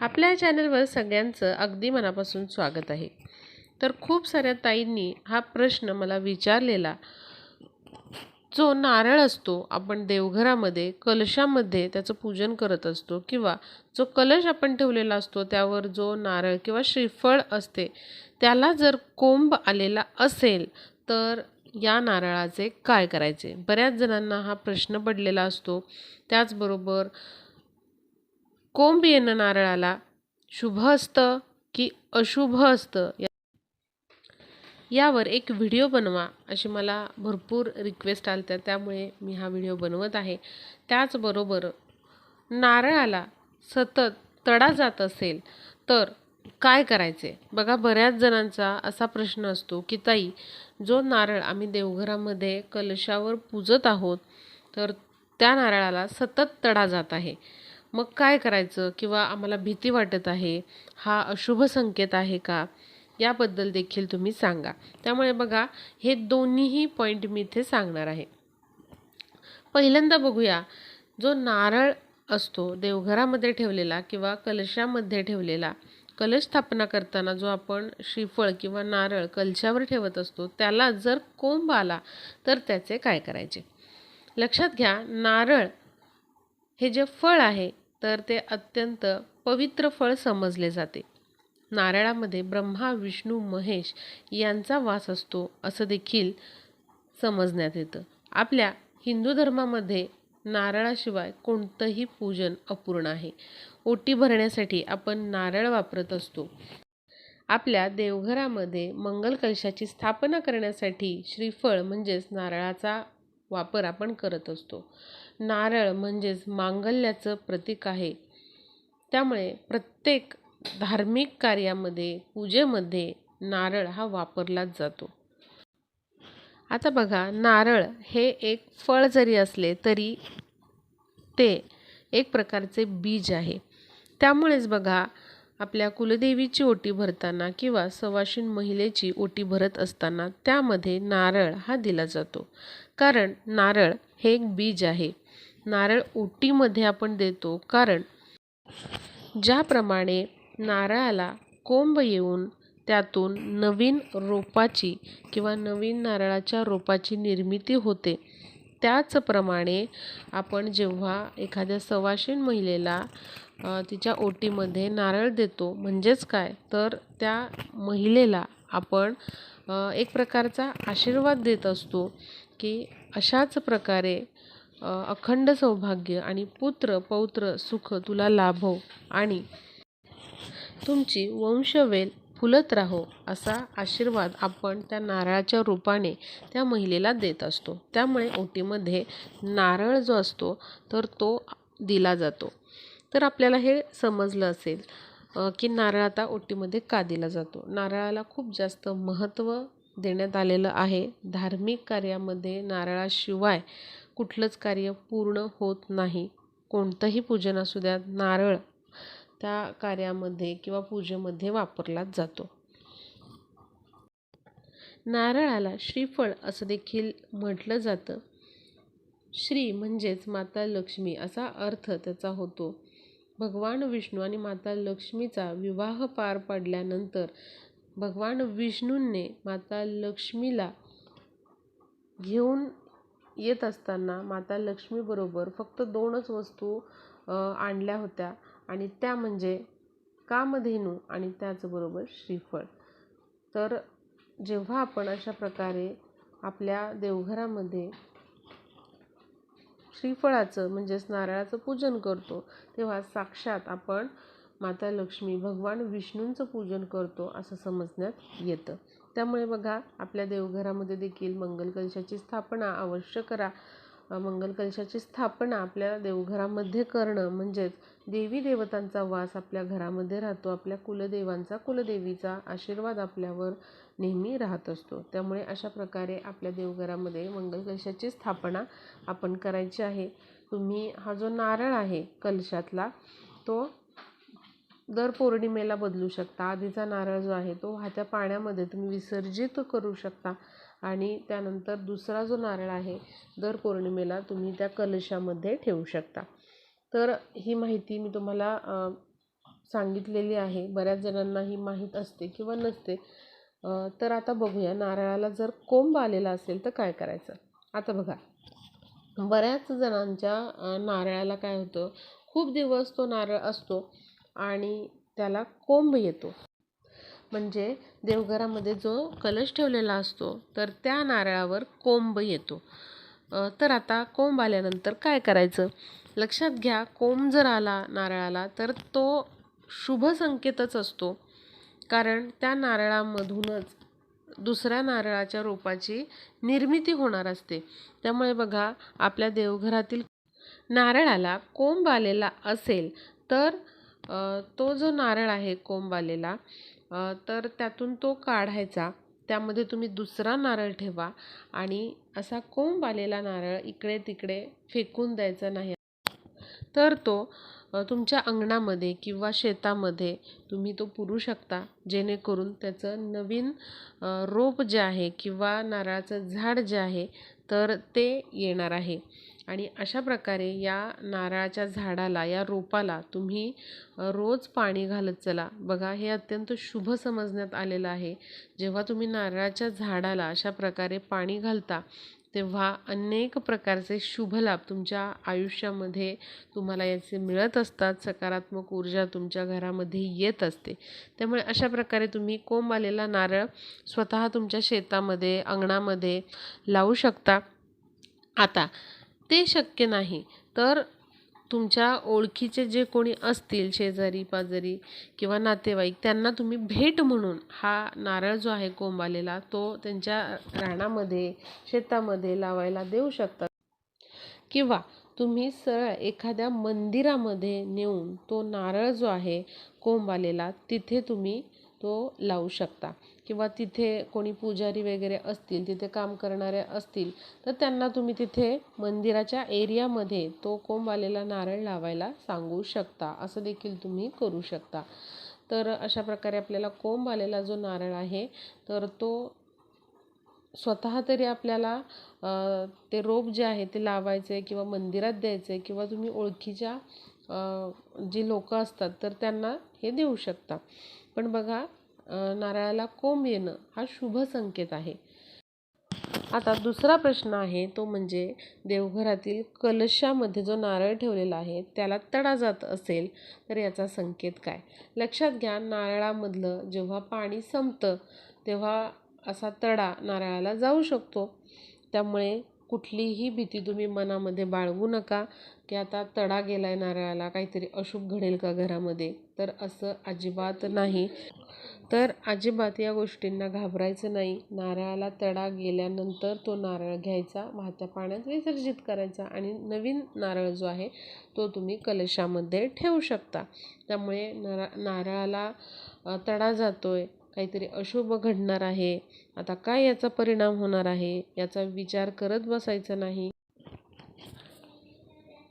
आपल्या चॅनलवर सगळ्यांचं अगदी मनापासून स्वागत आहे. तर खूप साऱ्या ताईंनी हा प्रश्न मला विचारलेला. जो नारळ असतो आपण देवघरामध्ये कलशामध्ये त्याचं पूजन करत असतो किंवा जो कलश आपण ठेवलेला असतो त्यावर जो नारळ किंवा श्रीफळ असते त्याला जर कोंब आलेला असेल तर या नारळाचे काय करायचे? बऱ्याच जणांना हा प्रश्न पडलेला असतो. त्याचबरोबर कोंब येणं नारळाला शुभ असतं की अशुभ असतं? यावर एक व्हिडिओ बनवा अशी मला भरपूर रिक्वेस्ट आलत्या. त्यामुळे मी हा व्हिडिओ बनवत आहे. त्याचबरोबर नारळाला सतत तडा जात असेल तर काय करायचे? बघा बऱ्याच जणांचा असा प्रश्न असतो की ताई जो नारळ आम्ही देवघरामध्ये कलशावर पूजत आहोत तर त्या नारळाला सतत तडा जात आहे. मग काय करायचं? किंवा आम्हाला भीती वाटत आहे हा अशुभ संकेत आहे का? याबद्दल देखील तुम्ही सांगा. त्यामुळे बघा हे दोन्हीही पॉईंट मी इथे सांगणार आहे. पहिल्यांदा बघूया जो नारळ असतो देवघरामध्ये ठेवलेला किंवा कलशामध्ये ठेवलेला कलश स्थापना करताना जो आपण श्रीफळ किंवा नारळ कलशावर ठेवत असतो त्याला जर कोंब आला तर त्याचे काय करायचे? लक्षात घ्या नारळ हे जे फळ आहे तर ते अत्यंत पवित्र फळ समजले जाते. नारळामध्ये ब्रह्मा विष्णू महेश यांचा वास असतो असं देखील समजण्यात येतं. आपल्या हिंदू धर्मामध्ये नारळाशिवाय कोणतंही पूजन अपूर्ण आहे. ओटी भरण्यासाठी आपण नारळ वापरत असतो. आपल्या देवघरामध्ये मंगल कलशाची स्थापना करण्यासाठी श्रीफळ म्हणजेच नारळाचा वापर आपण करत असतो. नारळ म्हणजेच मांगल्याचं प्रतीक आहे. त्यामुळे प्रत्येक धार्मिक कार्यामध्ये पूजेमध्ये नारळ हा वापरलाच जातो. आता बघा नारळ हे एक फळ जरी असले तरी ते एक प्रकारचे बीज आहे. त्यामुळेच बघा आपल्या कुलदेवीची ओटी भरताना किंवा सवाशीण महिलेची ओटी भरत असताना त्यामध्ये नारळ हा दिला जातो. कारण नारळ हे एक बीज आहे. नारळ ओटीमध्ये आपण देतो कारण ज्याप्रमाणे नारळाला कोंब येऊन त्यातून नवीन रोपाची किंवा नवीन नारळाच्या रोपाची निर्मिती होते त्याचप्रमाणे आपण जेव्हा एखाद्या सवाशीण महिलेला तिच्या ओटीमध्ये नारळ देतो म्हणजेच काय? तर त्या महिलेला आपण एक प्रकारचा आशीर्वाद देत असतो की अशाच प्रकारे अखंड सौभाग्य आणि पुत्र पौत्र सुख तुला लाभो आणि तुमची वंशवेल फुलत राहो असा आशीर्वाद आपण त्या नारळाच्या रूपाने त्या महिलेला देत असतो. त्यामुळे ओटीमध्ये नारळ जो असतो तर तो दिला जातो. तर आपल्याला हे समजलं असेल की नारळ आता ओटीमध्ये का दिला जातो? नारळाला खूप जास्त महत्त्व देण्यात आलेलं आहे. धार्मिक कार्यामध्ये नारळाशिवाय कुठलंच कार्य पूर्ण होत नाही. कोणतंही पूजन असू द्या नारळ त्या कार्यामध्ये किंवा पूजेमध्ये वापरलाच जातो. नारळाला श्रीफळ असं देखील म्हटलं जातं. श्री म्हणजेच माता लक्ष्मी असा अर्थ त्याचा होतो. भगवान विष्णू आणि माता लक्ष्मीचा विवाह पार पडल्यानंतर भगवान विष्णूंनी माता लक्ष्मीला घेऊन येत असताना माता लक्ष्मीबरोबर फक्त दोनच वस्तू आणल्या होत्या. आणि त्या म्हणजे कामधेनू आणि त्याचबरोबर श्रीफळ. तर जेव्हा आपण अशा प्रकारे आपल्या देवघरामध्ये श्रीफळाचं म्हणजेच नारळाचं पूजन करतो तेव्हा साक्षात आपण माता लक्ष्मी भगवान विष्णूंचं पूजन करतो असं समजण्यात येतं. त्यामुळे बघा आपल्या देवघरामध्ये देखील मंगल कलशाची स्थापना अवश्य करा. मंगल कलशाची स्थापना आपल्या देवघरामध्ये करणं म्हणजेच देवी देवतांचा वास आपल्या घरामध्ये राहतो आपल्या कुलदेवांचा कुलदेवीचा आशीर्वाद आपल्यावर नेहमी राहत असतो. त्यामुळे अशा प्रकारे आपल्या देवघरामध्ये मंगल कलशाची स्थापना आपण करायची आहे. तुम्ही हा जो नारळ आहे कलशातला तो दर पौर्णिमेला बदलू शकता. आधीचा नारळ जो आहे तो वाहत्या पाण्यामध्ये तुम्ही विसर्जित करू शकता. आणि त्यानंतर दुसरा जो नारळ आहे दर पौर्णिमेला तुम्ही त्या कलशामध्ये ठेवू शकता. तर ही माहिती मी तुम्हाला सांगितलेली आहे. बऱ्याच जणांना ही माहीत असते किंवा नसते. तर आता बघूया नारळाला जर कोंब आलेला असेल तर काय करायचं? आता बघा. बऱ्याच जणांच्या नारळाला काय होतं? खूप दिवस तो नारळ असतो. आणि त्याला कोंब येतो. म्हणजे देवघरामध्ये जो कलश ठेवलेला असतो तर त्या नारळावर कोंब येतो. तर आता कोंब आल्यानंतर काय करायचं? लक्षात घ्या कोंब जर आला नारळाला तर तो शुभ संकेतच असतो. कारण त्या नारळामधूनच दुसऱ्या नारळाच्या रोपाची निर्मिती होणार असते. त्यामुळे बघा आपल्या देवघरातील नारळाला कोंब आलेला असेल तर तो जो नारळ आहे कोंब आलेला तर त्यातून तो काढायचा. त्यामध्ये तुम्ही दुसरा नारळ ठेवा आणि असा कोंब आलेला नारळ इकडे तिकडे फेकून द्यायचा नाही. तर तो तुमच्या अंगणामध्ये किंवा शेतामध्ये तुम्ही तो पुरू शकता जेणेकरून त्याचं नवीन रोप जे आहे किंवा नारळाचं झाड जे आहे तर ते येणार आहे. आणि अशा प्रकारे या नारळाच्या झाडाला या रोपाला तुम्ही रोज पाणी घालत चला. बघा हे अत्यंत शुभ समजण्यात आलेलं आहे. जेव्हा तुम्ही नारळाच्या झाडाला अशा प्रकारे पाणी घालता तेव्हा अनेक प्रकारचे शुभ लाभ तुमच्या आयुष्यामध्ये तुम्हाला याचे मिळत असतात. सकारात्मक ऊर्जा तुमच्या घरामध्ये येत असते. त्यामुळे अशा प्रकारे तुम्ही कोंब आलेला नारळ स्वतः तुमच्या शेतामध्ये अंगणामध्ये लावू शकता. आता ते शक्य नाही. तर तुमच्या ओळखीचे जे कोणी असतील शेजारी पाजारी किंवा नातेवाईक त्यांना तुम्ही भेट म्हणून हा नारळ जो आहे कोंबालेला तो त्यांच्या रानामध्ये शेतामध्ये लावायला देऊ शकता. किंवा तुम्ही सरळ एखाद्या मंदिरामध्ये नेऊन तो नारळ जो आहे कोंबालेला तिथे तुम्ही तो लावू शकता. किंवा तिथे कोणी पुजारी वगैरे असतील तिथे काम करणारे असतील तर त्यांना तुम्ही तिथे मंदिराच्या एरियामध्ये तो कोंब आलेला नारळ लावायला सांगू शकता. असं देखील तुम्ही करू शकता. तर अशा प्रकारे आपल्याला कोंब आलेला जो नारळ आहे तर तो स्वतः तरी आपल्याला ते रोप जे आहे ते लावायचे किंवा मंदिरात द्यायचे किंवा तुम्ही ओळखीच्या जी लोकं असतात तर त्यांना हे देऊ शकता. पण बघा नारळाला कोंब येणं हा शुभ संकेत आहे. आता दुसरा प्रश्न आहे तो म्हणजे देवघरातील कलशामध्ये जो नारळ ठेवलेला आहे त्याला तडा जात असेल तर याचा संकेत काय? लक्षात घ्या नारळामधलं जेव्हा पाणी संपतं तेव्हा असा तडा नारळाला जाऊ शकतो. त्यामुळे कुठलीही भीती तुम्ही मनामध्ये बाळगू नका की आता तडा गेलाय नारळाला काहीतरी अशुभ घडेल का घरामध्ये? तर असं अजिबात नाही. तर अजिबात या गोष्टींना घाबरायचं नाही. नारळाला तडा गेल्यानंतर तो नारळ घ्यायचा वाहत्या पाण्यात विसर्जित करायचा आणि नवीन नारळ जो आहे तो तुम्ही कलशामध्ये ठेवू शकता. त्यामुळे नारा नारळाला तडा जातो आहे काहीतरी अशुभ घडणार आहे. आता काय याचा परिणाम होणार आहे याचा विचार करत बसायचा नाही.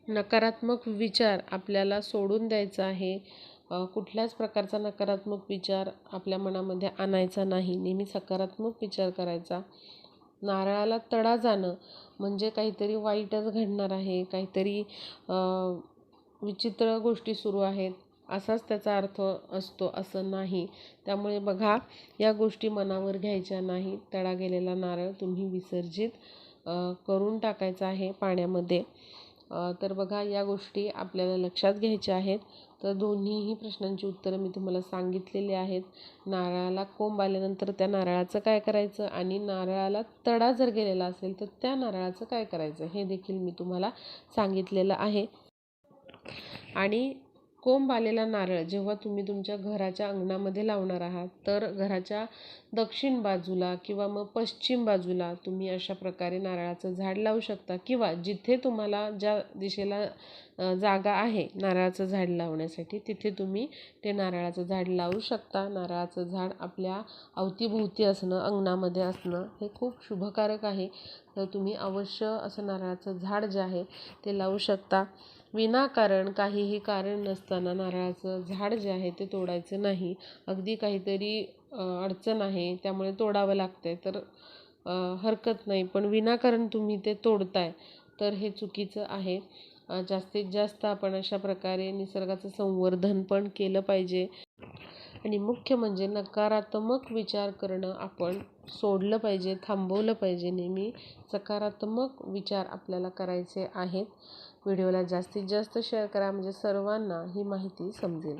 नकारात्मक विचार आपल्याला सोडून द्यायचा आहे. कुठल्याच प्रकारचा नकारात्मक विचार आपल्या मनामध्ये आणायचा नाही. नेहमी सकारात्मक विचार करायचा. नारळाला तडा जाणं म्हणजे काहीतरी वाईटच घडणार आहे. काहीतरी विचित्र गोष्टी सुरू आहेत. असाच त्याचा अर्थ असतो. असं नाही. त्यामुळे बघा या गोष्टी मनावर घ्यायच्या नाही. तडा गेलेला नारळ तुम्ही विसर्जित करून टाकायचा आहे पाण्यामध्ये. तर बघा या गोष्टी आपल्याला लक्षात घ्यायच्या आहेत. तर दोन्हीही प्रश्नांची उत्तरं मी तुम्हाला सांगितलेली आहेत. नारळाला कोंब आल्यानंतर त्या नारळाचं काय करायचं? आणि नारळाला तडा जर गेलेला असेल तर त्या नारळाचं काय करायचं? हे देखील मी तुम्हाला सांगितलेलं आहे. आणि कोंब आलेला नारळ जेव्हा तुम्ही तुमच्या घराच्या अंगणामध्ये लावणार आहात तर घराच्या दक्षिण बाजूला किंवा मग पश्चिम बाजूला तुम्ही अशा प्रकारे नारळाचं झाड लावू शकता. किंवा जिथे तुम्हाला ज्या दिशेला जागा आहे नारळाचं झाड लावण्यासाठी तिथे तुम्ही ते नारळाचं झाड लावू शकता. नारळाचं झाड आपल्या अवतीभोवती असणं अंगणामध्ये असणं हे खूप शुभकारक आहे. तर तुम्ही अवश्य असं नारळाचं झाड जे आहे ते लावू शकता. विनाकारण काहीही कारण नसताना नारळाचं झाड जे आहे ते तोडायचं नाही. अगदी काहीतरी अडचण आहे त्यामुळे तोडावं लागतंय. तर हरकत नाही. पण विनाकारण तुम्ही ते तोडताय तर हे चुकीचं आहे. जास्तीत जास्त आपण अशा प्रकारे निसर्गाचं संवर्धन पण केलं पाहिजे. आणि मुख्य म्हणजे नकारात्मक विचार करणं आपण सोडलं पाहिजे थांबवलं पाहिजे नेहमी. सकारात्मक विचार आपल्याला करायचे आहेत. व्हिडिओला जास्तीत जास्त शेअर करा. म्हणजे सर्वांना ही माहिती समजेल.